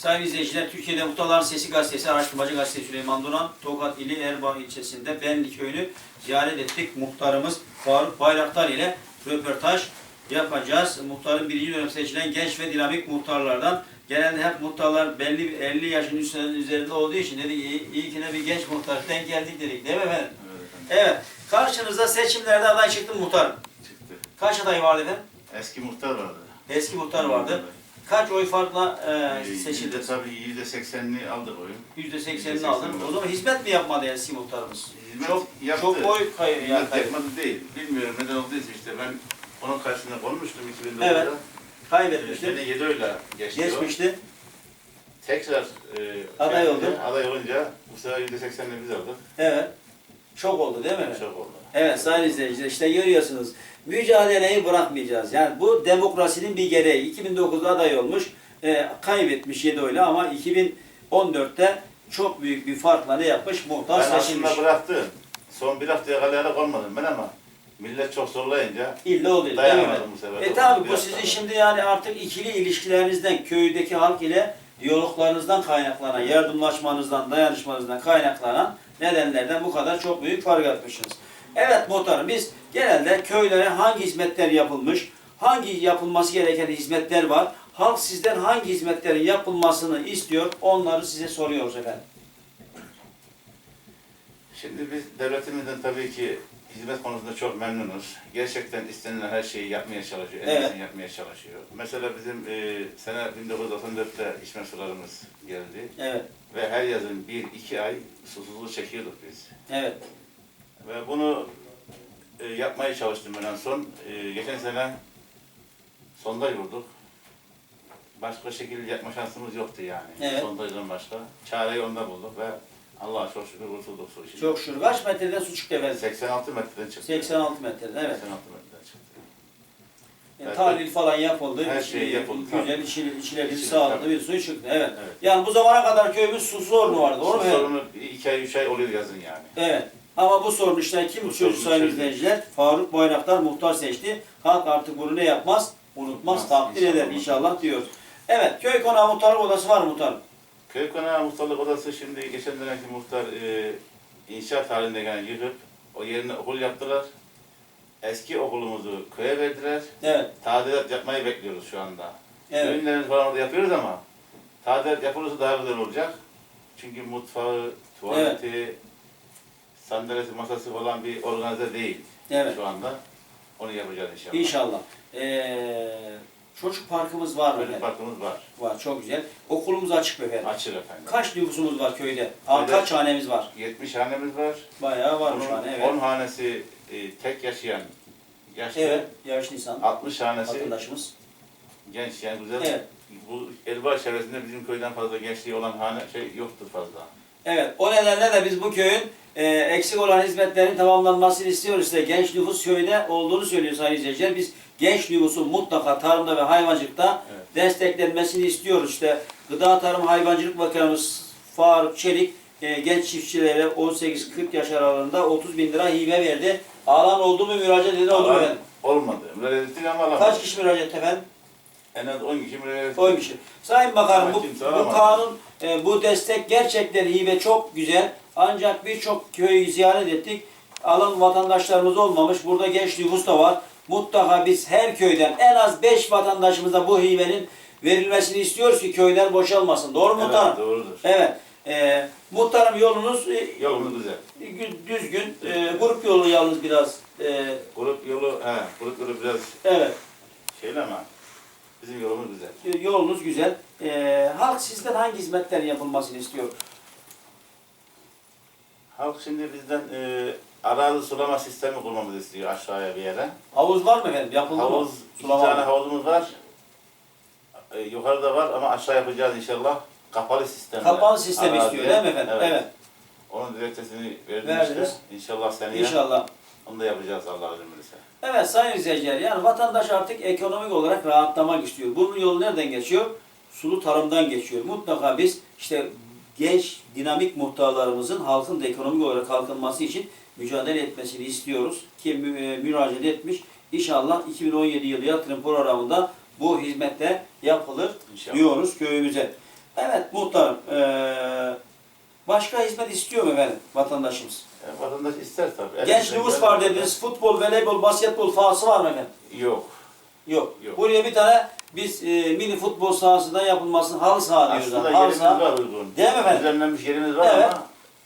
Sayın izleyiciler, Türkiye'de Muhtarların Sesi Gazetesi, Araştırmacı Gazetesi Süleyman Duran, Tokat ili Erbaa ilçesinde Benli köyünü ziyaret ettik. Muhtarımız Faruk Bayraktar ile röportaj yapacağız. Muhtarın birinci dönem seçilen genç ve dinamik muhtarlardan. Genelde hep muhtarlar belli 50 yaşın üstünde- üzerinde olduğu için dedik iyi, iyi ki de bir genç muhtar denk geldik dedik değil mi efendim? Evet. Evet. Karşınızda seçimlerde aday çıktı muhtar. Çıktı. Kaç aday vardı efendim? Eski muhtar vardı. Eski muhtar vardı. Kaç oy farkla e, seçildi? Yüzde tabii yüzde seksenini aldık oyun. Yüzde seksenini aldın. O zaman hizmet mi yapmadı eski muhtarımız? Hizmet çok yaptı. çok oy kayı yani. Hizmet kayı- yapmadı değil. Bilmiyorum neden olduysa işte ben onun karşısında konmuştum 2009'da. Evet. Kaybetmişti. Beni 7 oyla geçti. Geçmişti. Tekrar e, Aday oldu. Aday olunca bu sefer yüzde seksenini biz aldık. Evet. Çok oldu değil mi? Çok oldu. Evet sayın izleyiciler işte görüyorsunuz. Mücadeleyi bırakmayacağız. Yani bu demokrasinin bir gereği. 2009'da aday olmuş. e, kaybetmiş 7 oyla ama 2014'te çok büyük bir farkla ne yapmış? Muhtar Ben seçilmiş. aslında bıraktım. Son bir haftaya kadar olmadım ben ama millet çok zorlayınca İlla oluyor değil mi? dayanamadım bu sefer. E tabi bu Biraz sizin daha. şimdi yani artık ikili ilişkilerinizden, köydeki halk ile diyaloglarınızdan kaynaklanan, yardımlaşmanızdan, dayanışmanızdan kaynaklanan nedenlerden bu kadar çok büyük fark etmişsiniz. Evet muhtarım biz genelde köylere hangi hizmetler yapılmış, hangi yapılması gereken hizmetler var, halk sizden hangi hizmetlerin yapılmasını istiyor, onları size soruyoruz efendim. Şimdi biz devletimizden tabii ki hizmet konusunda çok memnunuz. Gerçekten istenilen her şeyi yapmaya çalışıyor, en Evet. yapmaya çalışıyor. Mesela bizim e, sene 1994'te içme sularımız geldi Evet, ve her yazın bir iki ay susuzluğu çekiyorduk biz. evet, Ve bunu e, yapmaya çalıştım ben en son. E, geçen sene sondaj vurduk. Başka şekilde yapma şansımız yoktu yani. Evet. Sondajdan başka. Çareyi onda bulduk ve Allah'a çok şükür kurtulduk su işinden. çok şükür. Kaç metreden su çıktı efendim? 86 metreden çıktı. 86 metreden, evet. 86 metreden çıktı. Yani Evet. tahlil falan yapıldı. Her şey yapıldı, Güzel tabii. içili, içilebilir İçili, sağlıklı tabii. bir suyu çıktı. Evet. Evet. Yani bu zamana kadar köyümüz su sorunu vardı. Doğru mu? Su efendim? sorunu 2 ay 3 ay oluyor yazın yani. Evet. Ama bu sorun işte kim Bu sorunu sayın çözdü. izleyiciler? Faruk Bayraktar muhtar seçti. Halk artık bunu ne yapmaz? Unutmaz, Unutmaz, takdir inşallah. eder inşallah diyoruz. Evet, köy konağı muhtarlık odası var mı muhtarım? Köy konağı muhtarlık odası şimdi geçen dönemki muhtar e, inşaat halinde yani yıkıp o yerine okul yaptılar. Eski okulumuzu köye verdiler. Evet, Tadilat yapmayı bekliyoruz şu anda. evet. Ürünlerimizi falan orada yapıyoruz ama tadilat yapılırsa daha güzel olacak. Çünkü mutfağı, tuvaleti, sandalyesi, masası falan bir organize değil Evet. şu anda. Onu yapacağız inşallah. İnşallah. Ee, çocuk parkımız var mı? Çocuk efendim? parkımız var. Var, çok güzel. Okulumuz açık mı efendim? Açır efendim. Kaç nüfusumuz var köyde? Aa, Köyde- Kaç hanemiz var? 70 hanemiz var. Bayağı var şu an, evet. 10 hanesi e, tek yaşayan yaşlı. Evet, yaşlı insan 60 hanesi vatandaşımız. genç yani güzel. Evet. Bu Elba çevresinde bizim köyden fazla gençliği olan hane şey yoktur fazla. Evet, o nedenle de biz bu köyün e, eksik olan hizmetlerin tamamlanmasını istiyoruz. İşte genç nüfus köyde olduğunu söylüyor sayın izleyiciler. Biz genç nüfusun mutlaka tarımda ve hayvancılıkta Evet. desteklenmesini istiyoruz. İşte Gıda Tarım Hayvancılık Bakanımız Faruk Çelik e, genç çiftçilere 18-40 yaş aralığında 30 bin lira hibe verdi. Alan oldu mu müracaat eden oldu mu efendim? Olmadı. Müracaat ettik ama alamadık. Kaç kişi müracaat efendim? En az 10 kişi müracaat ettik. 10 kişi. Sayın Bakanım Ama bu, kimse bu alamadı. kanun, e, bu destek gerçekten iyi ve çok güzel. Ancak birçok köyü ziyaret ettik. Alan vatandaşlarımız olmamış. Burada genç nüfus da var. Mutlaka biz her köyden en az 5 vatandaşımıza bu hibenin verilmesini istiyoruz ki köyler boşalmasın. Doğru mu Evet, muhtarım? doğrudur. Evet. E, muhtarım yolunuz e, Yolumuz güzel. gü- düzgün. E, grup yolu yalnız biraz. e, Grup yolu, he, grup yolu biraz evet. şeyli ama bizim yolumuz güzel. E, Yolunuz güzel. E, halk sizden hangi hizmetlerin yapılmasını istiyor? Halk şimdi bizden e, arazi sulama sistemi kurmamızı istiyor aşağıya bir yere. Havuz var mı efendim? Yapıldı mı? Havuz, iki Sulama tane mı? havuzumuz var. E, yukarıda var ama aşağı yapacağız inşallah. Kapalı sistem. Kapalı sistem istiyor değil mi efendim? Evet. Onun dilekçesini verdim Verdiniz. işte. İnşallah seneye İnşallah. Onu da yapacağız Allah izin verirse. Evet sayın izleyiciler yani vatandaş artık ekonomik olarak rahatlamak istiyor. Bunun yolu nereden geçiyor? Sulu tarımdan geçiyor. Mutlaka biz işte genç dinamik muhtarlarımızın halkın da ekonomik olarak kalkınması için mücadele etmesini istiyoruz. Ki e, müracaat etmiş. İnşallah 2017 yılı yatırım programında bu hizmette yapılır İnşallah. diyoruz köyümüze. Evet muhtarım. Ee, başka hizmet istiyor mu efendim vatandaşımız? E, vatandaş ister tabii. Genç nüfus var dediniz. Futbol, voleybol, basketbol sahası var mı efendim? Yok. Yok. Yok. Buraya bir tane biz e, mini futbol sahasında yapılmasını halı saha diyoruz. Aslında. Halı yerimiz saha. var uygun. Değil mi efendim? Düzenlenmiş yerimiz var Evet. ama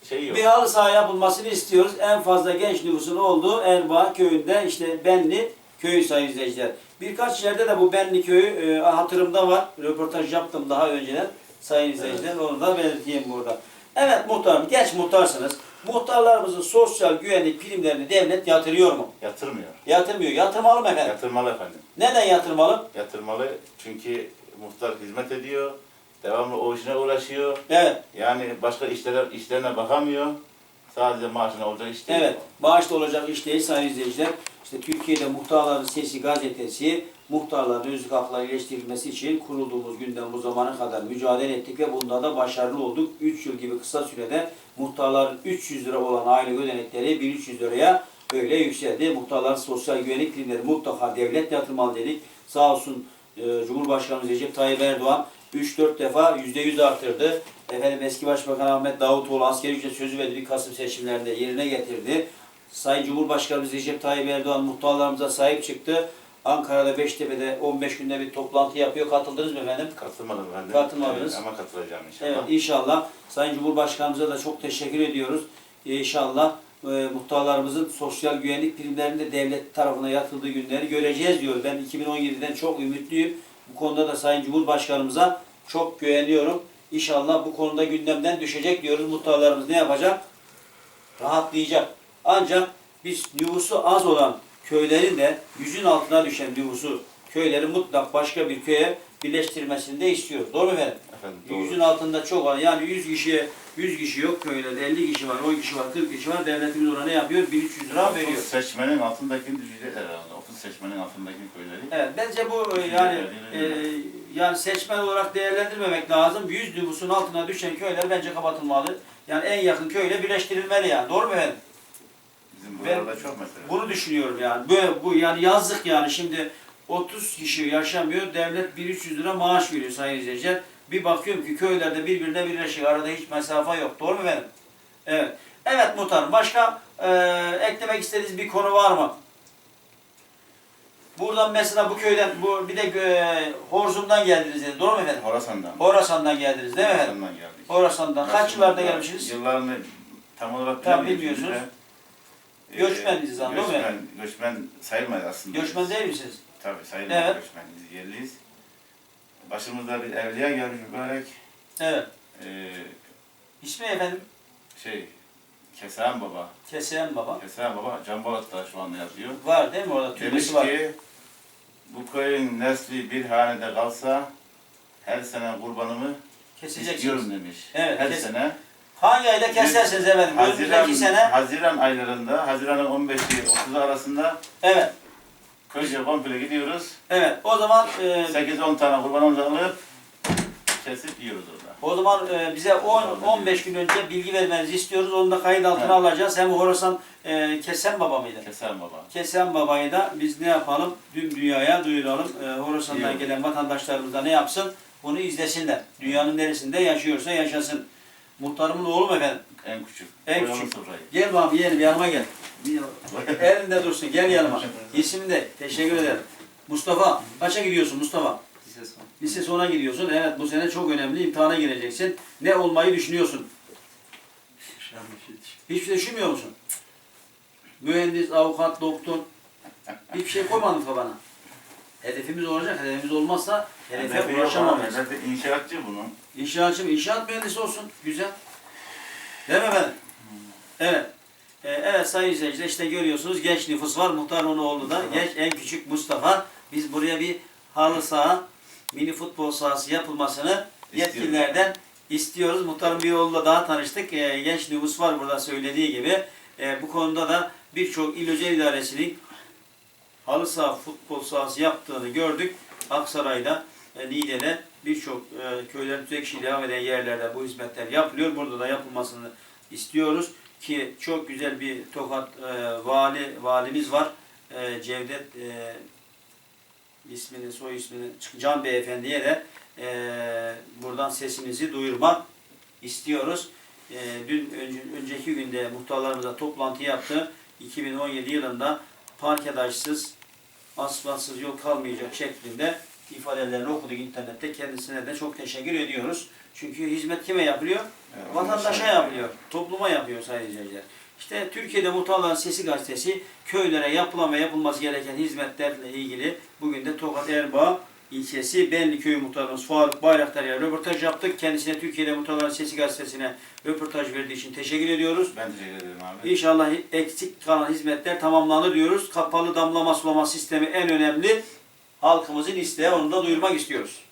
şey yok. Bir halı saha yapılmasını istiyoruz. En fazla genç nüfusun olduğu Erbaa köyünde işte Benli köyü sayın izleyiciler. Birkaç yerde de bu Benli köyü e, hatırımda var. Röportaj yaptım daha önceden sayın izleyiciler. Onu da belirteyim burada. Evet muhtarım, genç muhtarsınız. Muhtarlarımızın sosyal güvenlik primlerini devlet yatırıyor mu? Yatırmıyor. Yatırmıyor. Yatırmalı mı efendim? Yatırmalı efendim. Neden yatırmalı? Yatırmalı çünkü muhtar hizmet ediyor. Devamlı o işine uğraşıyor. Evet. Yani başka işlere işlerine bakamıyor. Sadece maaşına olacak iş değil. Evet, bağışta olacak iş değil sayın izleyiciler. İşte Türkiye'de Muhtarların Sesi gazetesi muhtarların özlük hakları iyileştirilmesi için kurulduğumuz günden bu zamana kadar mücadele ettik ve bunda da başarılı olduk. 3 yıl gibi kısa sürede muhtarların 300 lira olan aylık ödenekleri 1300 liraya böyle yükseldi. Muhtarların sosyal güvenlik primleri mutlaka devlet yatırmalı dedik. Sağ olsun e, Cumhurbaşkanımız Recep Tayyip Erdoğan 3-4 defa %100 artırdı. Efendim eski Başbakan Ahmet Davutoğlu askeri ücret sözü verdi Kasım seçimlerinde yerine getirdi. Sayın Cumhurbaşkanımız Recep Tayyip Erdoğan muhtarlarımıza sahip çıktı. Ankara'da Beştepe'de 15 günde bir toplantı yapıyor. Katıldınız mı efendim? Katılmadım ben de. Katılmadınız. Evet, ama katılacağım inşallah. Evet inşallah Sayın Cumhurbaşkanımıza da çok teşekkür ediyoruz. İnşallah e, muhtarlarımızın sosyal güvenlik primlerinde devlet tarafına yatıldığı günleri göreceğiz diyor. Ben 2017'den çok ümitliyim. Bu konuda da Sayın Cumhurbaşkanımıza çok güveniyorum. İnşallah bu konuda gündemden düşecek diyoruz. Muhtarlarımız ne yapacak? Rahatlayacak. Ancak biz nüfusu az olan köylerin de yüzün altına düşen nüfusu köyleri mutlak başka bir köye birleştirmesini de istiyoruz. Doğru mu efendim? Efendim, doğru. Yüzün altında çok var. Yani 100 kişiye 100 kişi yok köylerde 50 kişi var, 10 kişi var, 40 kişi var. Devletimiz ona ne yapıyor? 1300 lira 30 veriyor. seçmenin altındakini düşecek herhalde. 30 seçmenin altındaki köyleri. Evet, bence bu e, yani e, yani seçmen olarak değerlendirmemek lazım. 100 nüfusun altına düşen köyler bence kapatılmalı. Yani en yakın köyle birleştirilmeli yani. Doğru mu efendim? Ben- çok. Bunu düşünüyorum yani. Bu, bu yani yazık yani şimdi 30 kişi yaşamıyor. Devlet 1300 lira maaş veriyor sayın izleyiciler. Bir bakıyorum ki köylerde birbirine birleşiyor. Arada hiç mesafe yok. Doğru mu efendim? Evet. Evet muhtarım. Başka e, eklemek istediğiniz bir konu var mı? Buradan mesela bu köyden, bu bir de e, Horzum'dan geldiniz dedi. Doğru mu efendim? Horasan'dan. Horasan'dan geldiniz değil mi efendim? Horasan'dan geldik. Horasan'dan. Kaç yıllarda gelmişsiniz? Yıllarını tam olarak Tam bilmiyoruz bilmiyorsunuz. Göçmeniz lan, değil mi? göçmen, Göçmen sayılmaz aslında. Göçmen değil misiniz? Tabii sayılmaz Evet. göçmen. Biz yerliyiz. Başımızda bir evliya gelmiş mübarek. Evet. Ee, İsmi efendim? şey, Kesan Baba. Keseyen Baba. Kesan Baba Can Balat'ta şu anda yazıyor. Var değil mi orada? Demiş var. ki bu köyün nesli bir hanede kalsa her sene kurbanımı Keseceksiniz. istiyorum demiş. Evet, Her kes- sene. Hangi ayda kesersiniz efendim? Haziran, Önümüzdeki sene. Haziran aylarında, Haziran'ın 15'i 30'u arasında Evet. köyce komple gidiyoruz. Evet. O zaman e, 8-10 tane kurbanımızı alıp kesip yiyoruz orada. o zaman e, bize 10 15 gün önce bilgi vermenizi istiyoruz. Onu da kayıt altına Evet. alacağız. Hem Horasan e, Kesen Baba mıydı? Keser baba. Kesen Baba'yı da biz ne yapalım? Tüm dünyaya duyuralım. E, Horasan'dan gelen vatandaşlarımız da ne yapsın? Bunu izlesinler. Dünyanın neresinde yaşıyorsa yaşasın. Muhtarımın oğlu mu efendim? En küçük. En Koyalım küçük. sofrayı. Gel bana yeğenim yanıma gel. Elinde dursun gel yanıma. İsmini de teşekkür ederim. Mustafa kaça gidiyorsun Mustafa? Lise sona gidiyorsun. Evet bu sene çok önemli. İmtihana gireceksin. Ne olmayı düşünüyorsun? Hiçbir şey düşünmüyor musun? Mühendis, avukat, doktor. Hiçbir şey koymadın kafana. Hedefimiz olacak. Hedefimiz olmazsa hedefe Hedefi yok abi, Hedefi inşaatçı bunun. İnşaatçı mı? İnşaat mühendisi olsun. Güzel. Değil mi efendim? Evet. Ee, evet sayın izleyiciler işte görüyorsunuz genç nüfus var. Muhtar oğlu da genç en küçük Mustafa. Biz buraya bir halı saha, mini futbol sahası yapılmasını İstiyoruz. yetkililerden istiyoruz. Muhtarın bir oğluyla daha tanıştık. Ee, genç nüfus var burada söylediği gibi. Ee, bu konuda da birçok il özel idaresinin halı saha futbol sahası yaptığını gördük. Aksaray'da, e, Niğde'de birçok e, köylerin tüzek ilave eden yerlerde bu hizmetler yapılıyor. Burada da yapılmasını istiyoruz ki çok güzel bir Tokat e, vali valimiz var. E, Cevdet e, ismini, soy ismini Can Beyefendi'ye de e, buradan sesimizi duyurmak istiyoruz. E, dün önce, önceki günde muhtarlarımızla toplantı yaptı. 2017 yılında parkedaşsız, asfaltsız yol kalmayacak şeklinde ifadelerini okuduk internette. Kendisine de çok teşekkür ediyoruz. Çünkü hizmet kime yapılıyor? Evet, Vatandaşa yapılıyor. Topluma yapıyor sayın izleyiciler. İşte Türkiye'de Muhtarların Sesi gazetesi köylere yapılan ve yapılması gereken hizmetlerle ilgili bugün de Tokat Erbaa ilçesi Benli Köyü Muhtarımız Faruk Bayraktar ile röportaj yaptık. Kendisine Türkiye'de Muhtarların Sesi gazetesine röportaj verdiği için teşekkür ediyoruz. Ben teşekkür ederim abi. İnşallah eksik kalan hizmetler tamamlanır diyoruz. Kapalı damlama sulama sistemi en önemli halkımızın isteği. Onu da duyurmak istiyoruz.